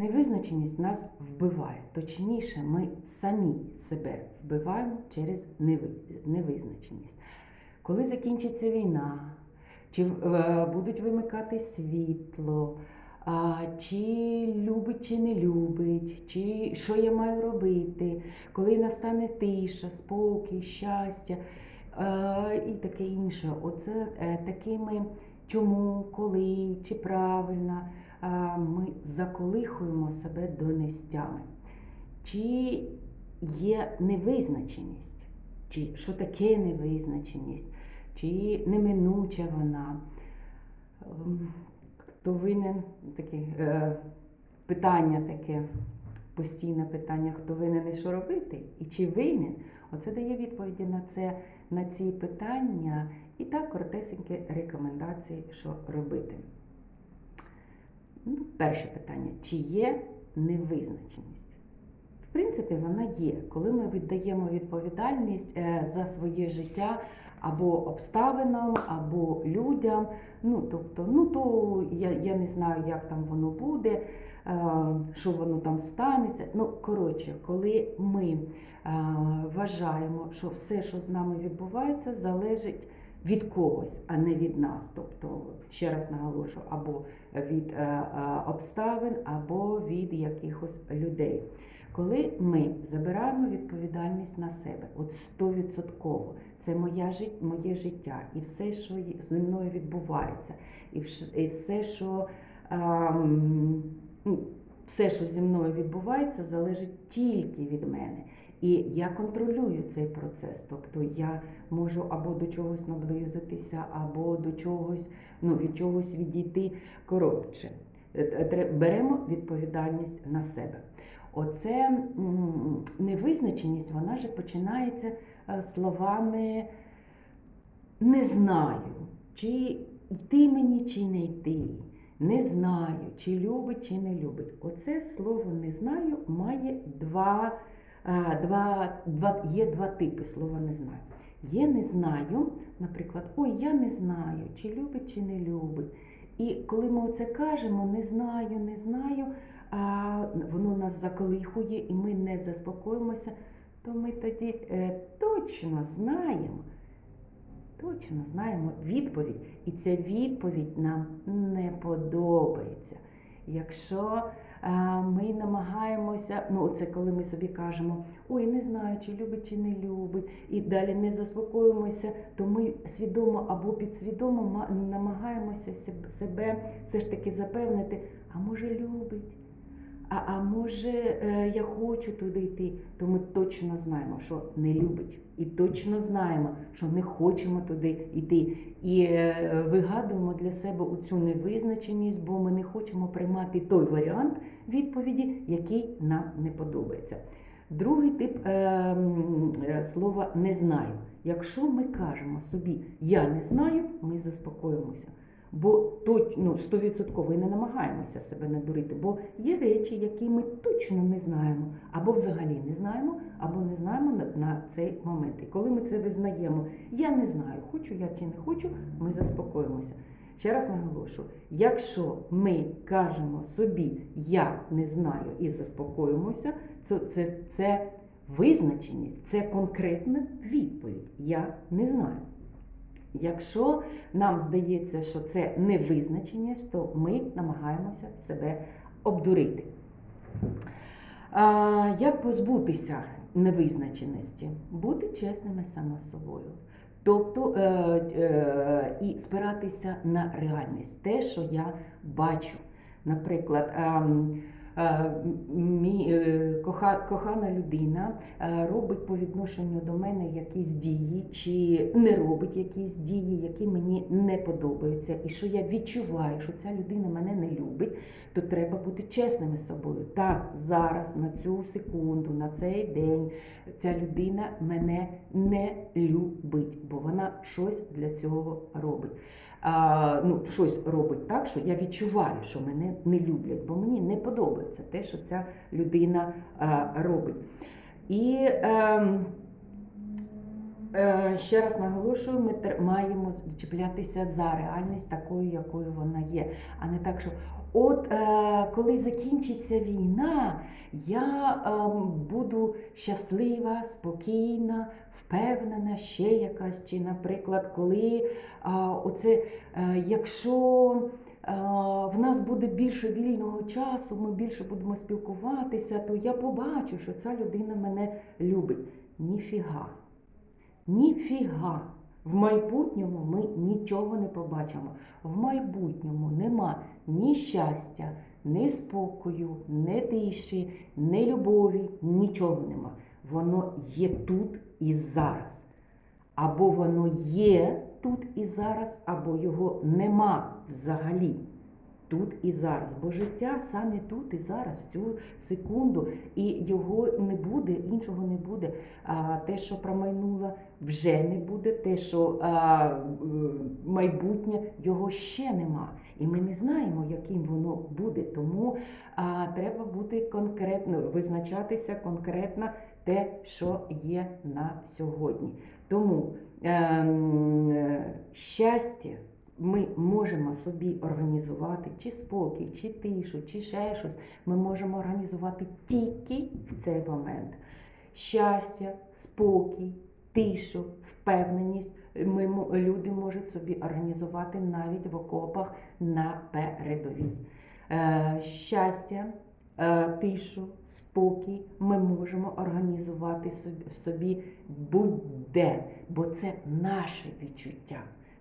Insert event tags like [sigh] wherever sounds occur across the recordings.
Невизначеність нас вбиває. Точніше, ми самі себе вбиваємо через невизначеність. Коли закінчиться війна, чи е, будуть вимикати світло, чи любить, чи не любить, чи що я маю робити, коли настане тиша, спокій, щастя е, і таке інше. Оце е, такими чому, коли, чи правильно ми заколихуємо себе донестями. Чи є невизначеність, чи що таке невизначеність, чи неминуча вона. Ем, Хто винен таке питання таке, постійне питання, хто винен і що робити, і чи винен, оце дає відповіді на це, на ці питання, і так коротесенькі рекомендації, що робити. Ну, перше питання: чи є невизначеність? В принципі, вона є. Коли ми віддаємо відповідальність е, за своє життя або обставинам, або людям, ну тобто, ну то я, я не знаю, як там воно буде, е, що воно там станеться. Ну, коротше, коли ми е, вважаємо, що все, що з нами відбувається, залежить від когось, а не від нас. Тобто, ще раз наголошую, або від е, е, обставин, або від якихось людей. Коли ми забираємо відповідальність на себе, от стовідсотково, це моя, моє життя, і все, що зі мною відбувається, і все, що, ем, ну, все, що зі мною відбувається, залежить тільки від мене. І я контролюю цей процес. Тобто я можу або до чогось наблизитися, або до чогось, ну, від чогось відійти коротше. Е, е, Беремо відповідальність на себе. Оце невизначеність, вона же починається е, словами не знаю, чи йти мені, чи не йти. Не знаю, чи любить, чи не любить. Оце слово не знаю має два, два, два, є два типи слова не знаю. Є не знаю, наприклад, ой, я не знаю, чи любить, чи не любить. І коли ми це кажемо, не знаю, не знаю, а воно нас заколихує і ми не заспокоїмося, то ми тоді е, точно знаємо, точно знаємо відповідь, і ця відповідь нам не подобається. Якщо ми намагаємося, ну це коли ми собі кажемо, ой, не знаю, чи любить, чи не любить, і далі не заспокоїмося, то ми свідомо або підсвідомо ма- намагаємося себе все ж таки запевнити, а може любить. А, а може е, я хочу туди йти, то ми точно знаємо, що не любить, і точно знаємо, що не хочемо туди йти. І е, вигадуємо для себе цю невизначеність, бо ми не хочемо приймати той варіант відповіді, який нам не подобається. Другий тип е, е, слова не знаю. Якщо ми кажемо собі я не знаю, ми заспокоїмося. Бо точно стовідсотково і не намагаємося себе надурити, бо є речі, які ми точно не знаємо, або взагалі не знаємо, або не знаємо на, на цей момент. І коли ми це визнаємо, я не знаю, хочу я чи не хочу, ми заспокоїмося. Ще раз наголошую: якщо ми кажемо собі я не знаю і заспокоїмося, то це, це визначеність, це конкретна відповідь. Я не знаю. Якщо нам здається, що це невизначеність, то ми намагаємося себе обдурити. А, як позбутися невизначеності? Бути чесними саме собою. Тобто е, е, і спиратися на реальність, те, що я бачу. Наприклад, е, мій, е, коха, кохана людина е, робить по відношенню до мене якісь дії, чи не робить якісь дії, які мені не подобаються, і що я відчуваю, що ця людина мене не любить, то треба бути чесними з собою. Так, зараз, на цю секунду, на цей день ця людина мене не любить, бо вона щось для цього робить. А, ну, щось робить так, що я відчуваю, що мене не люблять, бо мені не подобається те, що ця людина а, робить. І ем, е, ще раз наголошую, ми маємо чіплятися за реальність такою, якою вона є, а не так, що От е, коли закінчиться війна, я е, буду щаслива, спокійна, впевнена, ще якась. Чи, наприклад, коли е, оце, е, якщо е, в нас буде більше вільного часу, ми більше будемо спілкуватися, то я побачу, що ця людина мене любить. Ніфіга. Ніфіга. В майбутньому ми нічого не побачимо. В майбутньому нема ні щастя, ні спокою, ні тиші, ні любові, нічого нема. Воно є тут і зараз. Або воно є тут і зараз, або його нема взагалі. Тут і зараз, бо життя саме тут і зараз, в цю секунду, і його не буде, іншого не буде. А те, що промайнуло, вже не буде. Те, що а, е, майбутнє, його ще нема. І ми не знаємо, яким воно буде. Тому а, треба бути конкретно, визначатися конкретно те, що є на сьогодні. Тому е, щастя ми можемо собі організувати чи спокій, чи тишу, чи ще щось. Ми можемо організувати тільки в цей момент. Щастя, спокій, тишу, впевненість. Ми, люди можуть собі організувати навіть в окопах на передовій. Е, щастя, е, тишу, спокій ми можемо організувати собі, в собі будь-де, бо це наше відчуття.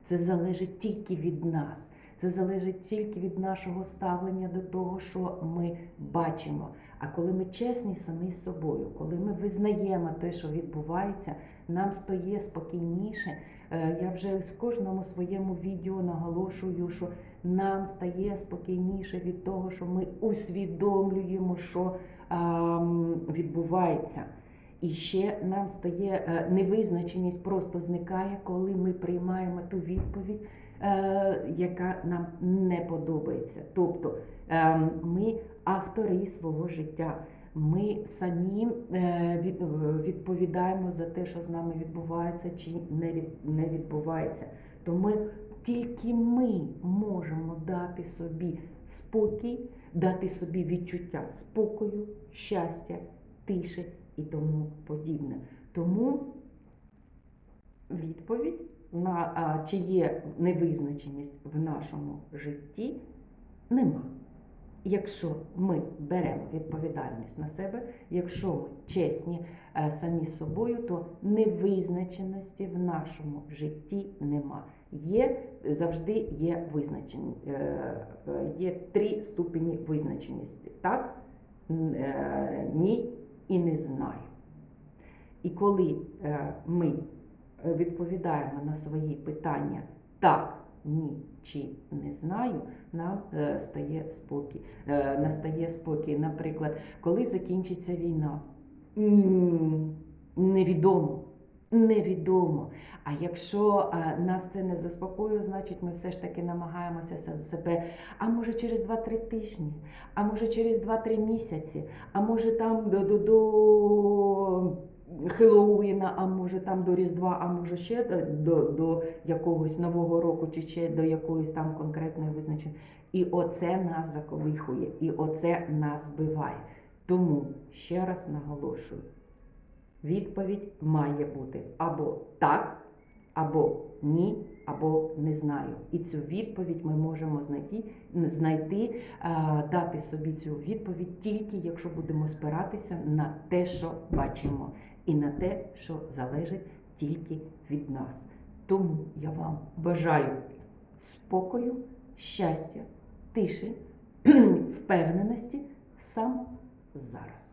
Це залежить тільки від нас. Це залежить тільки від нашого ставлення до того, що ми бачимо. А коли ми чесні самі з собою, коли ми визнаємо те, що відбувається, нам стає спокійніше. Е, Я вже в кожному своєму відео наголошую, що нам стає спокійніше від того, що ми усвідомлюємо, що відбувається. І ще нам стає е, невизначеність, просто зникає, коли ми приймаємо ту відповідь, е, яка нам не подобається. Тобто е, ми автори свого життя. Ми самі е, від- відповідаємо за те, що з нами відбувається чи не відбувається. То ми тільки ми можемо дати собі спокій, дати собі відчуття спокою, щастя, тиші і тому подібне. Тому відповідь на а, чи є невизначеність в нашому житті нема. Якщо ми беремо відповідальність на себе, якщо ми чесні е, самі з собою, то невизначеності в нашому житті нема. Є завжди є визначені, е, е, є три ступені визначеності. Так, ні і не знаю. І коли е, ми е, відповідаємо на свої питання так, ні чи не знаю, нам е, стає спокій. Настає спокій. Наприклад, коли закінчиться війна, невідомо. Невідомо. А якщо нас це не заспокоює, значить ми все ж таки намагаємося се- себе, а може через 2-3 тижні, а може через 2-3 місяці, а може там до, до, до Хеллоуіна, а може там до Різдва, а може ще до, до, до якогось Нового року, чи ще до якоїсь там конкретної визначення. І оце нас заколихує, і оце нас вбиває. Тому ще раз наголошую: відповідь має бути або так, або ні, або не знаю. І цю відповідь ми можемо знайти, знайти е, дати собі цю відповідь тільки якщо будемо спиратися на те, що бачимо, і на те, що залежить тільки від нас. Тому я вам бажаю спокою, щастя, тиші, [clears throat] впевненості сам зараз.